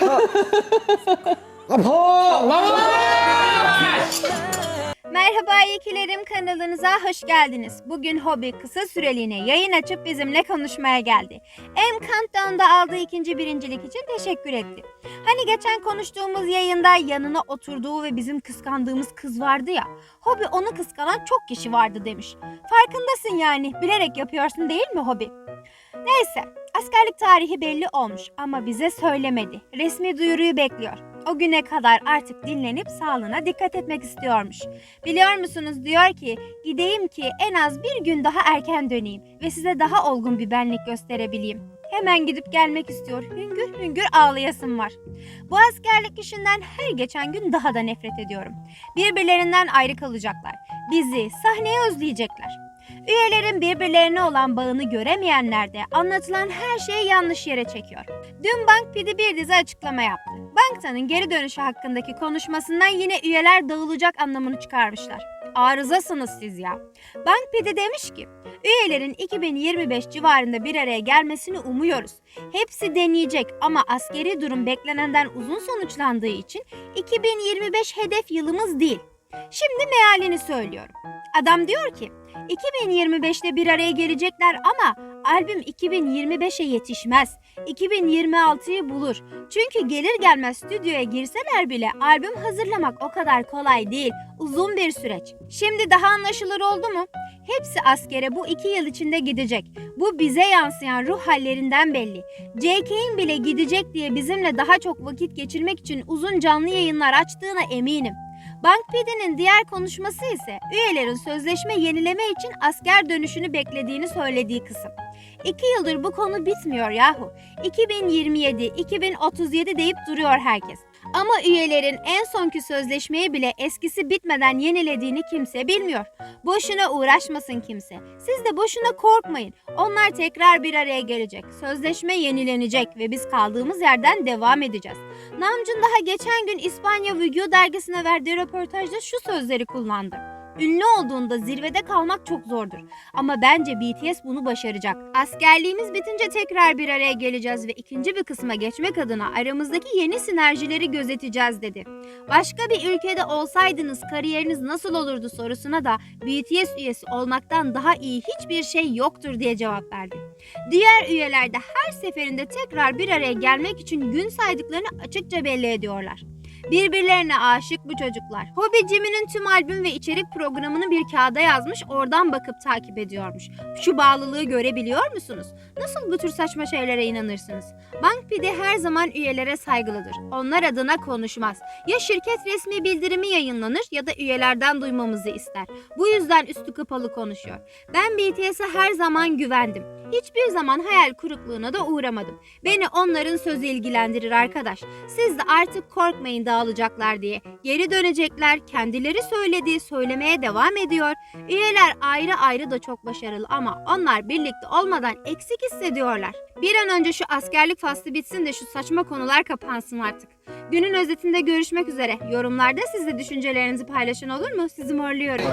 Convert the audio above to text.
아파! 아파! Merhaba iyikilerim kanalınıza hoş geldiniz. Bugün Hobi kısa süreliğine yayın açıp bizimle konuşmaya geldi. M Countdown'da aldığı ikinci birincilik için teşekkür etti. Hani geçen konuştuğumuz yayında yanına oturduğu ve bizim kıskandığımız kız vardı ya. Hobi onu kıskanan çok kişi vardı demiş. Farkındasın yani bilerek yapıyorsun değil mi Hobi? Neyse askerlik tarihi belli olmuş ama bize söylemedi. Resmi duyuruyu bekliyor. O güne kadar artık dinlenip sağlığına dikkat etmek istiyormuş. Biliyor musunuz diyor ki gideyim ki en az bir gün daha erken döneyim ve size daha olgun bir benlik gösterebileyim. Hemen gidip gelmek istiyor. Hüngür hüngür ağlayasım var. Bu askerlik işinden her geçen gün daha da nefret ediyorum. Birbirlerinden ayrı kalacaklar. Bizi, sahneye özleyecekler. Üyelerin birbirlerine olan bağını göremeyenler de anlatılan her şeyi yanlış yere çekiyor. Dün Bank Pidi bir dizi açıklama yaptı. Banktanın geri dönüşü hakkındaki konuşmasından yine üyeler dağılacak anlamını çıkarmışlar. Arızasınız siz ya. Bank Pidi demiş ki, üyelerin 2025 civarında bir araya gelmesini umuyoruz. Hepsi deneyecek ama askeri durum beklenenden uzun sonuçlandığı için 2025 hedef yılımız değil. Şimdi mealini söylüyorum. Adam diyor ki 2025'te bir araya gelecekler ama albüm 2025'e yetişmez. 2026'yı bulur. Çünkü gelir gelmez stüdyoya girseler bile albüm hazırlamak o kadar kolay değil. Uzun bir süreç. Şimdi daha anlaşılır oldu mu? Hepsi askere bu iki yıl içinde gidecek. Bu bize yansıyan ruh hallerinden belli. JK'in bile gidecek diye bizimle daha çok vakit geçirmek için uzun canlı yayınlar açtığına eminim. Bank PD'nin diğer konuşması ise üyelerin sözleşme yenileme için asker dönüşünü beklediğini söylediği kısım. İki yıldır bu konu bitmiyor yahu. 2027, 2037 deyip duruyor herkes. Ama üyelerin en sonki sözleşmeyi bile eskisi bitmeden yenilediğini kimse bilmiyor. Boşuna uğraşmasın kimse. Siz de boşuna korkmayın. Onlar tekrar bir araya gelecek. Sözleşme yenilenecek ve biz kaldığımız yerden devam edeceğiz. Namcun daha geçen gün İspanya Video dergisine verdiği röportajda şu sözleri kullandı. Ünlü olduğunda zirvede kalmak çok zordur. Ama bence BTS bunu başaracak. Askerliğimiz bitince tekrar bir araya geleceğiz ve ikinci bir kısma geçmek adına aramızdaki yeni sinerjileri gözeteceğiz dedi. Başka bir ülkede olsaydınız kariyeriniz nasıl olurdu sorusuna da BTS üyesi olmaktan daha iyi hiçbir şey yoktur diye cevap verdi. Diğer üyeler de her seferinde tekrar bir araya gelmek için gün saydıklarını açıkça belli ediyorlar. Birbirlerine aşık bu çocuklar. Hobi Jimmy'nin tüm albüm ve içerik programını bir kağıda yazmış, oradan bakıp takip ediyormuş. Şu bağlılığı görebiliyor musunuz? Nasıl bu tür saçma şeylere inanırsınız? Bank Pide her zaman üyelere saygılıdır. Onlar adına konuşmaz. Ya şirket resmi bildirimi yayınlanır ya da üyelerden duymamızı ister. Bu yüzden üstü kapalı konuşuyor. Ben BTS'e her zaman güvendim. Hiçbir zaman hayal kırıklığına da uğramadım. Beni onların sözü ilgilendirir arkadaş. Siz de artık korkmayın dağılacaklar diye. Geri dönecekler, kendileri söylediği söylemeye devam ediyor. Üyeler ayrı ayrı da çok başarılı ama onlar birlikte olmadan eksik hissediyorlar. Bir an önce şu askerlik faslı bitsin de şu saçma konular kapansın artık. Günün özetinde görüşmek üzere. Yorumlarda siz de düşüncelerinizi paylaşın olur mu? Sizi morluyorum.